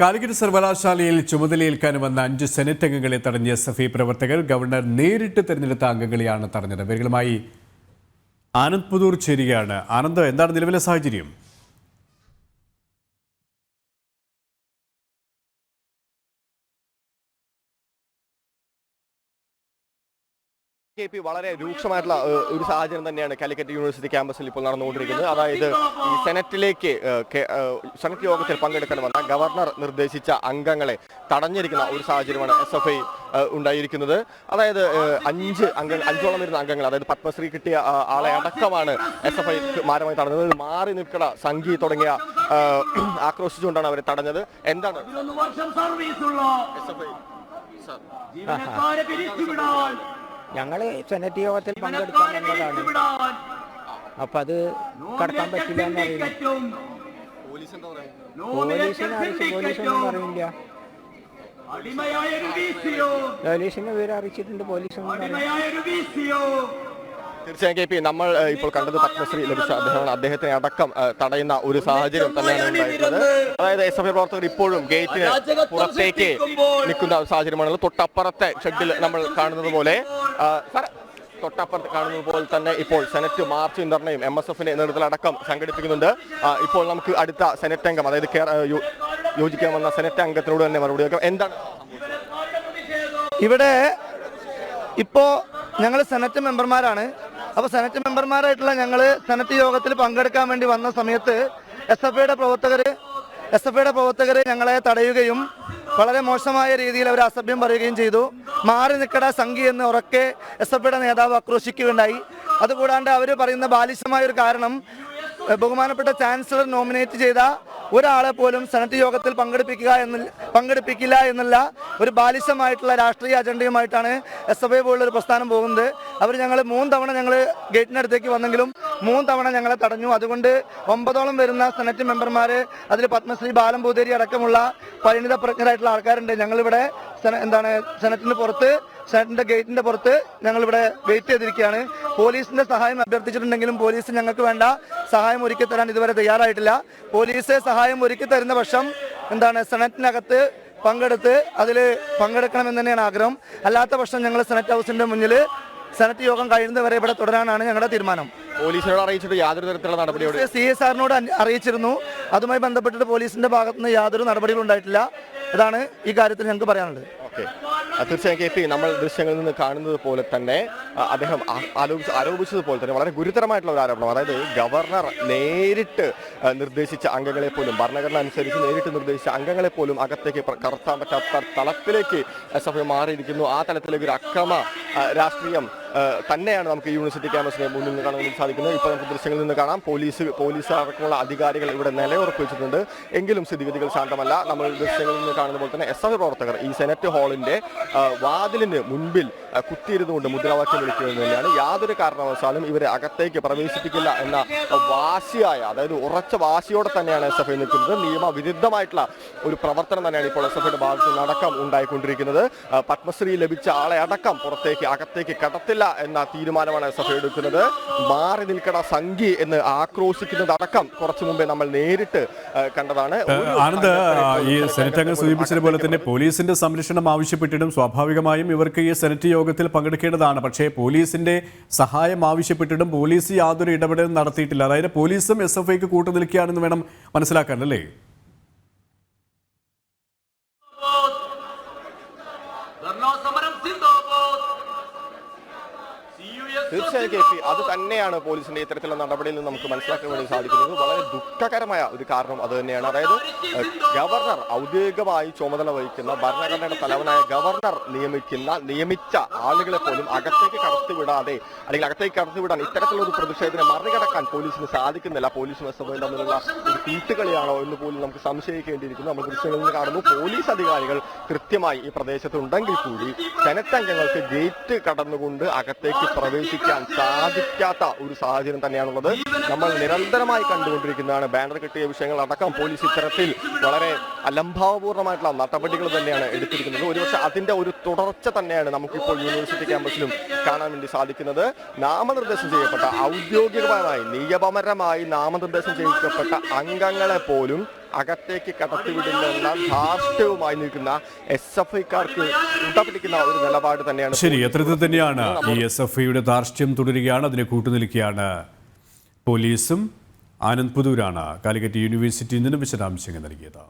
കാലിക്കറ്റ് സർവകലാശാലയിൽ ചുമതലയേൽക്കാൻ വന്ന അഞ്ച് സെനറ്റ് അംഗങ്ങളെ തടഞ്ഞ എസ് എഫ് ഐ പ്രവർത്തകർ ഗവർണർ നേരിട്ട് തെരഞ്ഞെടുത്ത അംഗങ്ങളെയാണ് തടഞ്ഞത്. ഇവരുമായി ആനന്ദ് പുതൂർ ചേരുകയാണ്. ആനന്ദ് എന്താണ് നിലവിലെ സാഹചര്യം? കെ പി വളരെ രൂക്ഷമായിട്ടുള്ള ഒരു സാഹചര്യം തന്നെയാണ് കാലിക്കറ്റ് യൂണിവേഴ്സിറ്റി ക്യാമ്പസിൽ ഇപ്പോൾ നടന്നുകൊണ്ടിരിക്കുന്നത്. അതായത് ഈ സെനറ്റിലേക്ക് സെനറ്റ് യോഗത്തിൽ പങ്കെടുക്കാൻ വന്ന ഗവർണർ നിർദ്ദേശിച്ച അംഗങ്ങളെ തടഞ്ഞിരിക്കുന്ന ഒരു സാഹചര്യമാണ് എസ് എഫ് ഐ ഉണ്ടായിരിക്കുന്നത്. അതായത് അഞ്ച് അംഗങ്ങൾ അഞ്ചോളം വരുന്ന അംഗങ്ങൾ അതായത് പത്മശ്രീ കിട്ടിയ ആളെ അടക്കമാണ് എസ് എഫ് ഐ മാരമായി തടഞ്ഞത്. മാറി നിൽക്കട സംഘി തുടങ്ങിയ ആക്രോശിച്ചുകൊണ്ടാണ് അവരെ തടഞ്ഞത്. എന്താണ്? എസ് എഫ് ഐ ഞങ്ങൾ സെനറ്റ് യോഗത്തിൽ പങ്കെടുക്കാൻ അപ്പൊ അത് കടക്കാൻ പറ്റില്ല എന്നറിയില്ല പോലീസിനെ അറിയിച്ചു പോലീസൊന്നും പോലീസിനെ വിവരം അറിയിച്ചിട്ടുണ്ട് പോലീസൊന്നും അറിയില്ല അടിമയായ തീർച്ചയായും കെ പി നമ്മൾ ഇപ്പോൾ കണ്ടത് പത്മശ്രീ ലഭിച്ച അദ്ദേഹമാണ് അദ്ദേഹത്തെ അടക്കം തടയുന്ന ഒരു സാഹചര്യം തന്നെയാണ് ഉണ്ടായിട്ടുള്ളത്. അതായത് എസ് എഫ് ഐ പ്രവർത്തകർ ഇപ്പോഴും ഗേറ്റിന് പുറത്തേക്ക് നിൽക്കുന്ന സാഹചര്യമാണുള്ളത്. തൊട്ടപ്പുറത്തെ ഷെഡിൽ നമ്മൾ കാണുന്നത് പോലെ തൊട്ടപ്പുറത്ത് കാണുന്നത് പോലെ തന്നെ ഇപ്പോൾ സെനറ്റ് മാർച്ച് ഇന്റർനെയും എം എസ് എഫിന്റെ നേതൃത്വത്തിലടക്കം സംഘടിപ്പിക്കുന്നുണ്ട്. ഇപ്പോൾ നമുക്ക് അടുത്ത സെനറ്റ് അംഗം അതായത് യോജിക്കാൻ വന്ന സെനറ്റ് അംഗത്തിനോട് തന്നെ മറുപടി കേൾക്കാം എന്താണ് ഇവിടെ ഇപ്പോ ഞങ്ങൾ സെനറ്റ് മെമ്പർമാരാണ്. അപ്പോൾ സെനറ്റ് മെമ്പർമാരായിട്ടുള്ള ഞങ്ങൾ സെനറ്റ് യോഗത്തിൽ പങ്കെടുക്കാൻ വേണ്ടി വന്ന സമയത്ത് എസ് എഫ് ഐയുടെ പ്രവർത്തകർ എസ് എഫ് ഐയുടെ പ്രവർത്തകർ ഞങ്ങളെ തടയുകയും വളരെ മോശമായ രീതിയിൽ അവർ അസഭ്യം പറയുകയും ചെയ്തു. മാറി നിൽക്കട സംഘി എന്ന് ഉറക്കെ എസ് എഫ് ഐയുടെ നേതാവ് ആക്രോശിക്കുകയുണ്ടായി. അതുകൂടാണ്ട് അവർ പറയുന്ന ബാലിശമായ ഒരു കാരണം ബഹുമാനപ്പെട്ട ചാൻസലർ നോമിനേറ്റ് ചെയ്ത ഒരാളെ പോലും സെനറ്റ് യോഗത്തിൽ പങ്കെടുപ്പിക്കുക എന്ന് പങ്കെടുപ്പിക്കില്ല എന്നുള്ള ഒരു ബാലിശമായിട്ടുള്ള രാഷ്ട്രീയ അജണ്ടയുമായിട്ടാണ് എസ് എഫ് ഐ പോലുള്ള ഒരു പ്രസ്ഥാനം പോകുന്നത്. അവർ ഞങ്ങൾ മൂന്ന് തവണ ഞങ്ങൾ ഗേറ്റിനടുത്തേക്ക് വന്നെങ്കിലും മൂന്ന് തവണ ഞങ്ങളെ തടഞ്ഞു. അതുകൊണ്ട് ഒമ്പതോളം വരുന്ന സെനറ്റ് മെമ്പർമാർ അതിൽ പത്മശ്രീ ബാലം പൂതേരി അടക്കമുള്ള പരിണിത പ്രജ്ഞരായിട്ടുള്ള ആൾക്കാരുണ്ട്. ഞങ്ങളിവിടെ എന്താണ് സെനറ്റിന് പുറത്ത് സെനറ്റിന്റെ ഗേറ്റിന്റെ പുറത്ത് ഞങ്ങളിവിടെ വെയിറ്റ് ചെയ്തിരിക്കുകയാണ്. പോലീസിന്റെ സഹായം അഭ്യർത്ഥിച്ചിട്ടുണ്ടെങ്കിലും പോലീസ് ഞങ്ങൾക്ക് വേണ്ട സഹായം ഒരുക്കി തരാൻ ഇതുവരെ തയ്യാറായിട്ടില്ല. പോലീസ് സഹായം ഒരുക്കി തരുന്ന പക്ഷം എന്താണ് സെനറ്റിനകത്ത് പങ്കെടുത്ത് അതിൽ പങ്കെടുക്കണമെന്ന് തന്നെയാണ് ആഗ്രഹം. അല്ലാത്ത പക്ഷം ഞങ്ങൾ സെനറ്റ് ഹൗസിന്റെ മുന്നിൽ സെനറ്റ് യോഗം കഴിയുന്നവരെ ഇവിടെ തുടരാനാണ് ഞങ്ങളുടെ തീരുമാനം. പോലീസിനോട് അറിയിച്ചിട്ട് യാതൊരു തരത്തിലുള്ള നടപടിയോട് സി എസ് ആറിനോട് അറിയിച്ചിരുന്നു. അതുമായി ബന്ധപ്പെട്ടിട്ട് പോലീസിന്റെ ഭാഗത്തുനിന്ന് യാതൊരു നടപടികളും ഉണ്ടായിട്ടില്ല ഇതാണ് ഈ കാര്യത്തിൽ ഞങ്ങൾക്ക് പറയാനുള്ളത്. ഓക്കെ. തീർച്ചയായും കെ പി നമ്മൾ ദൃശ്യങ്ങളിൽ നിന്ന് കാണുന്നത് പോലെ തന്നെ അദ്ദേഹം ആരോപിച്ച ആരോപിച്ചതുപോലെ തന്നെ വളരെ ഗുരുതരമായിട്ടുള്ള ഒരു ആരോപണം. അതായത് ഗവർണർ നേരിട്ട് നിർദ്ദേശിച്ച അംഗങ്ങളെ പോലും ഭരണഘടന അനുസരിച്ച് നേരിട്ട് നിർദ്ദേശിച്ച അംഗങ്ങളെ പോലും അകത്തേക്ക് കടത്താൻ പറ്റാത്ത തലത്തിലേക്ക് എസ് എഫ് മാറിയിരിക്കുന്നു. ആ തലത്തിലേക്ക് ഒരു അക്രമ രാഷ്ട്രീയം തന്നെയാണ് നമുക്ക് യൂണിവേഴ്സിറ്റി ക്യാമ്പസിനെ മുന്നിൽ നിന്ന് കാണാൻ സാധിക്കുന്നത്. ഇപ്പോൾ നമുക്ക് ദൃശ്യങ്ങളിൽ നിന്ന് കാണാം. പോലീസ് പോലീസ് അടക്കമുള്ള അധികാരികൾ ഇവിടെ നിലയുറപ്പിച്ചിട്ടുണ്ട്. എങ്കിലും സ്ഥിതിഗതികൾ ശാന്തമല്ല. നമ്മൾ ദൃശ്യങ്ങളിൽ നിന്ന് കാണുന്ന പോലെ തന്നെ എസ് എഫ് പ്രവർത്തകർ ഈ സെനറ്റ് ഹാളിന്റെ വാതിലിന് മുൻപിൽ കുത്തിയിരുന്നുകൊണ്ട് മുദ്രാവാക്യം വിളിക്കുന്നത് തന്നെയാണ്. യാതൊരു കാരണവശാലും ഇവരെ അകത്തേക്ക് പ്രവേശിപ്പിക്കില്ല എന്ന വാശിയായ അതായത് ഉറച്ച വാശിയോടെ തന്നെയാണ് എസ് എഫ് ഐ നിൽക്കുന്നത്. നിയമവിരുദ്ധമായിട്ടുള്ള ഒരു പ്രവർത്തനം തന്നെയാണ് ഇപ്പോൾ എസ് എഫ് ഐയുടെ ഭാഗത്ത് നടക്കം ഉണ്ടായിക്കൊണ്ടിരിക്കുന്നത്. പത്മശ്രീ ലഭിച്ച ആളെ അടക്കം പുറത്തേക്ക് അകത്തേക്ക് കടത്തില്ല. എന്ന തീരുമാനമാണ് സഭ എടുക്കുന്നത്. മാറി നിൽക്കട സംഖ്യ എന്ന് ആക്രോശിക്കുന്നത് അടക്കം കുറച്ചു മുമ്പേ നമ്മൾ നേരിട്ട് കണ്ടതാണ്. ആനന്ദ് ഈ സെനറ്റ് അംഗം സൂചിപ്പിച്ചത് സൂചിപ്പിച്ചതുപോലെ തന്നെ പോലീസിന്റെ സംരക്ഷണം ആവശ്യപ്പെട്ടിട്ടും സ്വാഭാവികമായും ഇവർക്ക് ഈ സെനറ്റ് യോഗത്തിൽ പങ്കെടുക്കേണ്ടതാണ്. പക്ഷേ പോലീസിന്റെ സഹായം ആവശ്യപ്പെട്ടിട്ടും പോലീസ് യാതൊരു ഇടപെടലും നടത്തിയിട്ടില്ല. അതായത് പോലീസും എസ് എഫ് ഐക്ക് കൂട്ടു നിൽക്കുകയാണെന്ന് വേണം മനസ്സിലാക്കാൻ അല്ലേ? ധർണാ സമരം തീർച്ചയായും കെ പി അത് തന്നെയാണ് പോലീസിന്റെ ഇത്തരത്തിലുള്ള നടപടിയിൽ നിന്ന് നമുക്ക് മനസ്സിലാക്കാൻ വേണ്ടി സാധിക്കുന്നത്. വളരെ ദുഃഖകരമായ ഒരു കാരണം അത് തന്നെയാണ്. അതായത് ഗവർണർ ഔദ്യോഗികമായി ചുമതല വഹിക്കുന്ന ഭരണഘടനയുടെ തലവനായ ഗവർണർ നിയമിക്കുന്ന നിയമിച്ച ആളുകളെ പോലും അകത്തേക്ക് കടത്തിവിടാതെ അല്ലെങ്കിൽ അകത്തേക്ക് കടത്തിവിടാൻ ഇത്തരത്തിലുള്ള ഒരു പ്രതിഷേധത്തിനെ മറികടക്കാൻ പോലീസിന് സാധിക്കുന്നില്ല. പോലീസും എസ് തമ്മിലുള്ള ഒരു കൂട്ടുകളിയാണോ എന്ന് പോലും നമുക്ക് സംശയിക്കേണ്ടിയിരിക്കുന്നു. നമ്മൾ ദൃശ്യങ്ങളിൽ നിന്ന് കാണുന്നു പോലീസ് അധികാരികൾ കൃത്യമായി ഈ പ്രദേശത്ത് ഉണ്ടെങ്കിൽ കൂടി സെനറ്റ് അംഗങ്ങൾക്ക് ഗേറ്റ് കടന്നുകൊണ്ട് അകത്തേക്ക് പ്രവേശിക്കാൻ സാധിക്കാത്ത ഒരു സാഹചര്യം തന്നെയാണുള്ളത്. നമ്മൾ നിരന്തരമായി കണ്ടുകൊണ്ടിരിക്കുന്നതാണ്. ബാനർ കിട്ടിയ വിഷയങ്ങൾ അടക്കം പോലീസ് ഇത്തരത്തിൽ വളരെ അലംഭാവപൂർണമായിട്ടുള്ള നടപടികൾ തന്നെയാണ് എടുത്തിരിക്കുന്നത്. ഒരുപക്ഷെ അതിന്റെ ഒരു തുടർച്ച തന്നെയാണ് നമുക്കിപ്പോൾ യൂണിവേഴ്സിറ്റി ക്യാമ്പസിലും കാണാൻ വേണ്ടി സാധിക്കുന്നത്. നാമനിർദ്ദേശം ചെയ്യപ്പെട്ട ഔദ്യോഗികമായി നിയമപരമായി നാമനിർദ്ദേശം ചെയ്യപ്പെട്ട അംഗങ്ങളെ പോലും അകത്തേക്ക് കടത്തിവിടില്ലെന്ന ധാർഷ്ട്യവുമായി നിൽക്കുന്ന എസ് എഫ് ഐക്കാർക്ക് ഉടപിടിക്കുന്ന ഒരു നിലപാട് തന്നെയാണ് ശരി എത്രത്തിൽ തന്നെയാണ് ഈ എസ് എഫ് ഐയുടെ ധാർഷ്ട്യം തുടരുകയാണ് അതിനെ കൂട്ടുനിൽക്കുകയാണ്? പോലീസും ആനന്ദ് പുതൂരാണ്. കാലിക്കറ്റ് യൂണിവേഴ്സിറ്റിയിൽ നിന്നും വിശദാംശങ്ങൾ നൽകിയത്.